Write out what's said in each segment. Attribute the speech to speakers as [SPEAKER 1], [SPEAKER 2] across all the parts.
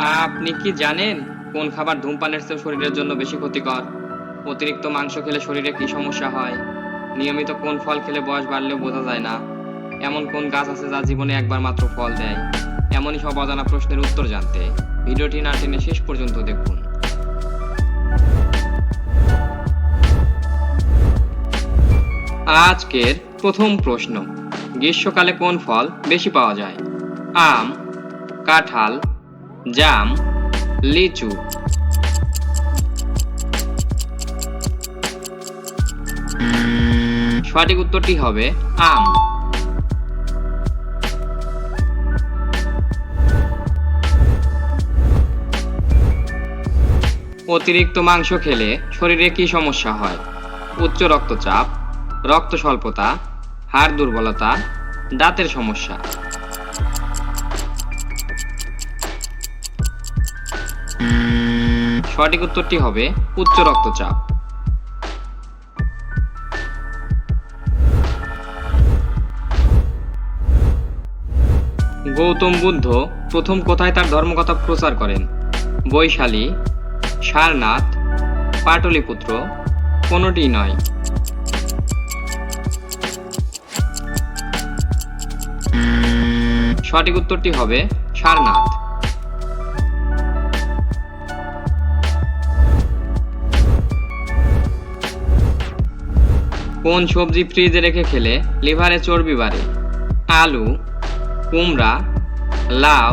[SPEAKER 1] আপনি কি জানেন কোন খাবার ধূমপানের চেয়ে শরীরের জন্য বেশি ক্ষতিকর? অতিরিক্ত মাংস খেলে শরীরে কি সমস্যা হয়? নিয়মিত কোন ফল খেলে বয়স বাড়লেও বোঝা যায় না। এমন কোন গাছ আছে যা জীবনে একবার মাত্র ফল দেয়? এমনই সব অজানা প্রশ্নের উত্তর জানতে ভিডিওটি না টেনে শেষ পর্যন্ত দেখুন। আজকের প্রথম প্রশ্ন, গ্রীষ্মকালে কোন ফল বেশি পাওয়া যায়? আম, কাঁঠাল জাম, লিচু। সঠিক উত্তরটি হবে আম। অতিরিক্ত মাংস খেলে শরীরে কি সমস্যা হয়? উচ্চ রক্তচাপ রক্ত স্বল্পতা হাড় দুর্বলতা, দাঁতের সমস্যা। সঠিক উত্তরটি হবে উচ্চ রক্তচাপ। গৌতম বুদ্ধ প্রথম কোথায় তার ধর্মকথা প্রচার করেন। বৈশালী, সারনাথ, পাটলিপুত্র কোনোটি নয়। সঠিক উত্তরটি হবে সারনাথ। কোন সবজি ফ্রিজে রেখে খেলে লিভারে চর্বি বাড়ে? আলু, কুমড়া, লাউ,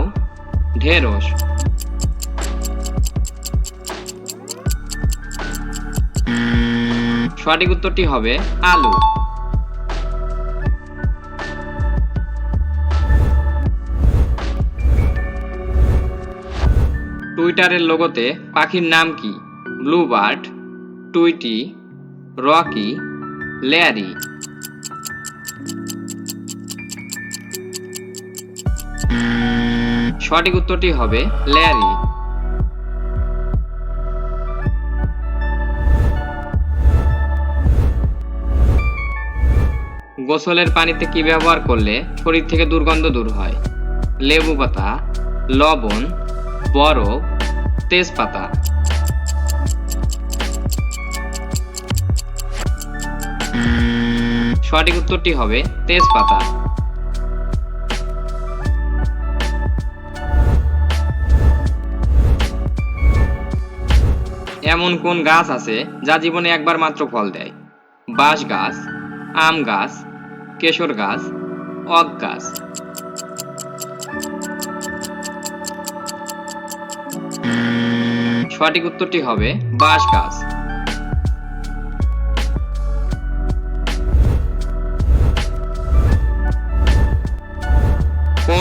[SPEAKER 1] ঢেঁড়স। সঠিক উত্তরটি হবে আলু। টুইটারের লোগোতে পাখির নাম কি? Bluebird, Tweety, Rocky Larry. সঠিক উত্তরটি হবে লেয়ারি। গোসলের পানিতে কি ব্যবহার করলে শরীর থেকে দুর্গন্ধ দূর হয়? লেবু পাতা, লবণ, বরফ, তেজপাতা। সঠিক উত্তরটি হবে তেজপাতা। এমন কোন গাছ আছে যা জীবনে একবার মাত্র ফল দেয়? বাঁশ গাছ, আম গাছ, কেশর গাছ, অক গাছ। সঠিক উত্তরটি হবে বাঁশ গাছ।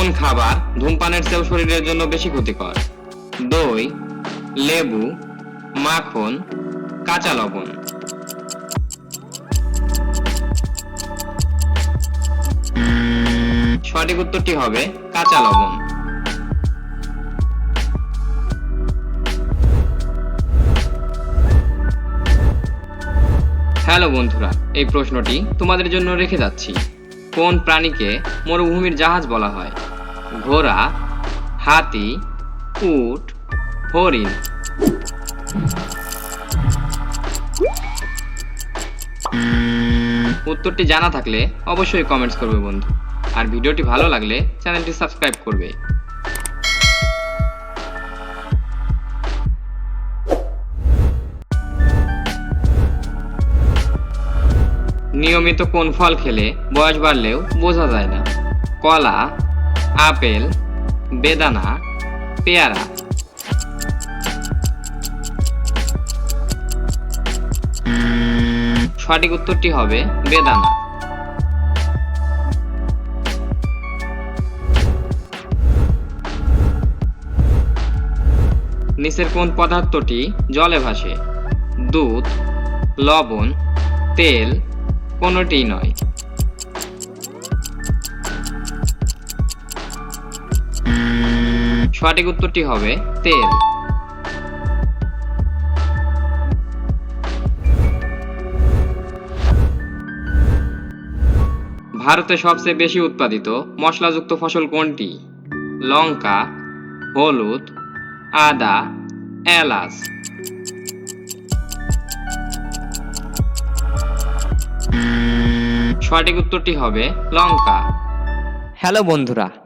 [SPEAKER 1] কোন খাবার ধূমপানের চেয়েও শরীরের জন্য বেশি ক্ষতিকর। দই, লেবু, মাখন, কাঁচা লবণ। সঠিক উত্তরটি হবে কাঁচা লবণ। হ্যালো বন্ধুরা, এই প্রশ্নটি তোমাদের জন্য রেখে যাচ্ছি। কোন প্রাণীকে মরুভূমির জাহাজ বলা হয়? ঘোড়া, হাতি, উট, হরিণ। উত্তরটি জানা থাকলে অবশ্যই কমেন্টস করবে বন্ধু। আর ভিডিওটি ভালো লাগলে চ্যানেলটি সাবস্ক্রাইব করবে। নিয়মিত কোন ফল খেলে বয়স বাড়লেও বোঝা যায় না। কলা আপেল, বেদানা, পেয়ারা। সঠিক উত্তরটি হবে বেদানা। নিচের কোন পদার্থটি জলে ভাসে? দুধ, লবণ, তেল, কোনোটিই নয়। সঠিক উত্তরটি হবে তেল। ভারতে সবচেয়ে বেশি উৎপাদিত মশলাযুক্ত ফসল কোনটি? লঙ্কা, হলুদ, আদা, এলাচ। সঠিক উত্তরটি হবে লঙ্কা।
[SPEAKER 2] হ্যালো বন্ধুরা